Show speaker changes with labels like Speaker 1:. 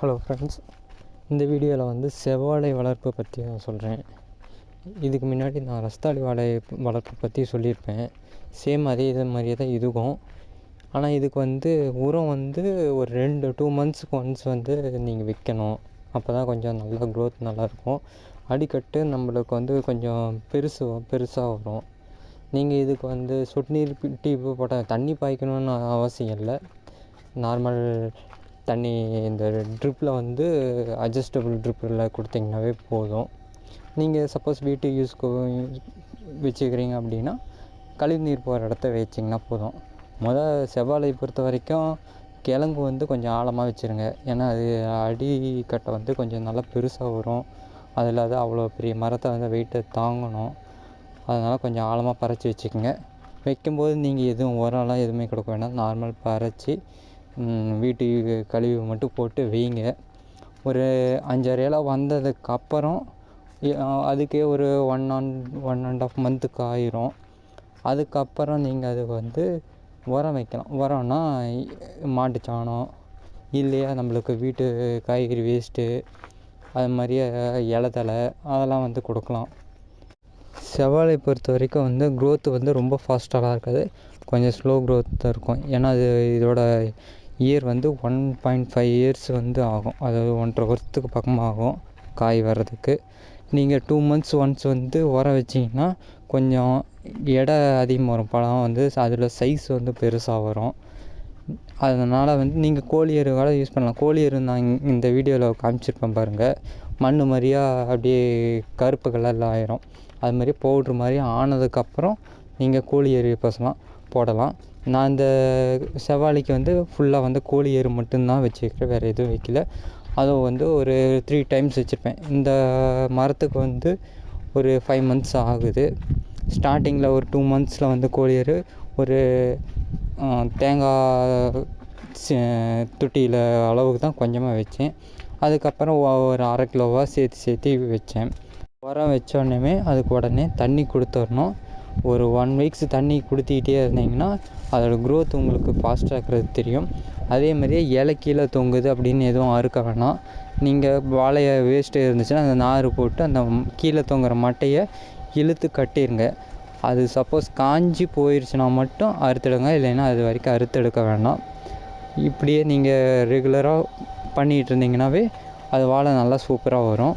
Speaker 1: Hello friends இந்த வீடியோவில் வந்து செவ்வாழை வளர்ப்பு பற்றி நான் சொல்கிறேன் இதுக்கு முன்னாடி நான் ரஸ்தாளி வாழை வளர்ப்பு பற்றி சொல்லியிருப்பேன். சேம் அதே இது மாதிரியே தான் இதுவும். ஆனால் இதுக்கு வந்து உரம் வந்து ஒரு ரெண்டு டூ மந்த்ஸ்க்கு ஒன்ஸ் வந்து நீங்கள் விற்கணும் அப்போ தான் கொஞ்சம் நல்லா க்ரோத் நல்லாயிருக்கும். அடிக்கட்டு நம்மளுக்கு வந்து கொஞ்சம் பெருசு பெருசாக வரும். நீங்கள் இதுக்கு வந்து சொட்டு நீர் டீப்பு போட்டால் தண்ணி பாய்க்கணும்னு அவசியம் இல்லை. நார்மல் தண்ணி இந்த ட்ரிப்பில் வந்து அட்ஜஸ்டபிள் ட்ரிப்பில் கொடுத்திங்கனாவே போதும். நீங்கள் சப்போஸ் வீட்டு யூஸ்க்கு வச்சுக்கிறீங்க அப்படின்னா கழிவு நீர் போகிற இடத்த வச்சிங்கன்னா போதும். மொதல் செவ்வாழை பொறுத்த வரைக்கும் கிழங்கு வந்து கொஞ்சம் ஆழமாக வச்சுருங்க. ஏன்னா அது அடிக்கட்டை வந்து கொஞ்சம் நல்லா பெருசாக வரும். அது இல்லாத அவ்வளோ பெரிய மரத்தை வந்து வெயிட்டை தாங்கணும். அதனால் கொஞ்சம் ஆழமாக பறச்சு வச்சுக்கோங்க. வைக்கும்போது நீங்கள் எதுவும் உரம்லாம் எதுவுமே கொடுக்க வேண்டாம் நார்மல் பறச்சு வீட்டு கழிவு மட்டும் போட்டு வைங்க. ஒரு அஞ்சாறு இலை வந்ததுக்கப்புறம் அதுக்கே ஒரு one and one and half மந்த்துக்கு ஆயிரும். அதுக்கப்புறம் நீங்கள் அதுக்கு வந்து உரம் வைக்கலாம். உரம்னா மாட்டு சாணம் இல்லையா நம்மளுக்கு வீட்டு காய்கறி வேஸ்ட்டு அது மாதிரியே இலை தழை அதெல்லாம் வந்து கொடுக்கலாம். செவ்வாழை பொறுத்த வரைக்கும் வந்து க்ரோத் வந்து ரொம்ப ஃபாஸ்ட்டாலாம் இருக்காது. கொஞ்சம் ஸ்லோ க்ரோத் தான் இருக்கும். ஏன்னா அது இதோட இயர் வந்து ஒன் பாயிண்ட் ஃபைவ் இயர்ஸ் வந்து ஆகும். அதாவது ஒன்றரை வருஷத்துக்கு பக்கமாக ஆகும் காய் வர்றதுக்கு. நீங்கள் டூ மந்த்ஸ் ஒன்ஸ் வந்து உரம் வச்சிங்கன்னா கொஞ்சம் எடை அதிகமாக வரும். பழம் வந்து அதில் சைஸ் வந்து பெருசாக வரும். அதனால் வந்து நீங்கள் கோழி எரு கூட யூஸ் பண்ணலாம். கோழி எரு நான் இந்த வீடியோவில் காமிச்சிருப்பேன் பாருங்கள் மண் மாதிரியாக அப்படியே கருப்பு கலரில் ஆயிரும். அது மாதிரி பவுட்ரு மாதிரி ஆனதுக்கப்புறம் நீங்கள் கோழி எரு பசலாம் போடலாம். நான் இந்த செவ்வாழைக்கு வந்து ஃபுல்லாக வந்து கோழி எரு மட்டும்தான் வச்சுருக்கிறேன். வேறு எதுவும் வைக்கல. அதுவும் வந்து ஒரு த்ரீ டைம்ஸ் வச்சுருப்பேன். இந்த மரத்துக்கு வந்து ஒரு ஃபைவ் மந்த்ஸ் ஆகுது. ஸ்டார்டிங்கில் ஒரு டூ மந்த்ஸில் வந்து கோழி எரு ஒரு தேங்காய் தொட்டியில் அளவுக்கு தான் கொஞ்சமாக வச்சேன். அதுக்கப்புறம் ஒரு அரை கிலோவாக சேர்த்து சேர்த்து வச்சேன். உரம் வச்சோடனே அதுக்கு உடனே தண்ணி கொடுத்துடணும். ஒரு ஒன் வீக்ஸ் தண்ணி கொடுத்துக்கிட்டே இருந்தீங்கன்னா அதோடய க்ரோத் உங்களுக்கு ஃபாஸ்ட்டாக இருக்கிறது தெரியும். அதே மாதிரியே இலை கீழே தொங்குது அப்படின்னு எதுவும் அறுக்க வேணாம். நீங்கள் வாழையை வேஸ்ட்டு இருந்துச்சுன்னா அந்த நார் போட்டு அந்த கீழே தொங்குற மட்டையை இழுத்து கட்டிடுங்க அது சப்போஸ் காஞ்சி போயிடுச்சுன்னா மட்டும் அறுத்துடுங்க இல்லைன்னா அது வரைக்கும் அறுத்தெடுக்க வேண்டாம் இப்படியே நீங்கள் ரெகுலராக பண்ணிகிட்டு இருந்தீங்கன்னாவே அது வாழை நல்லா சூப்பராக வரும்.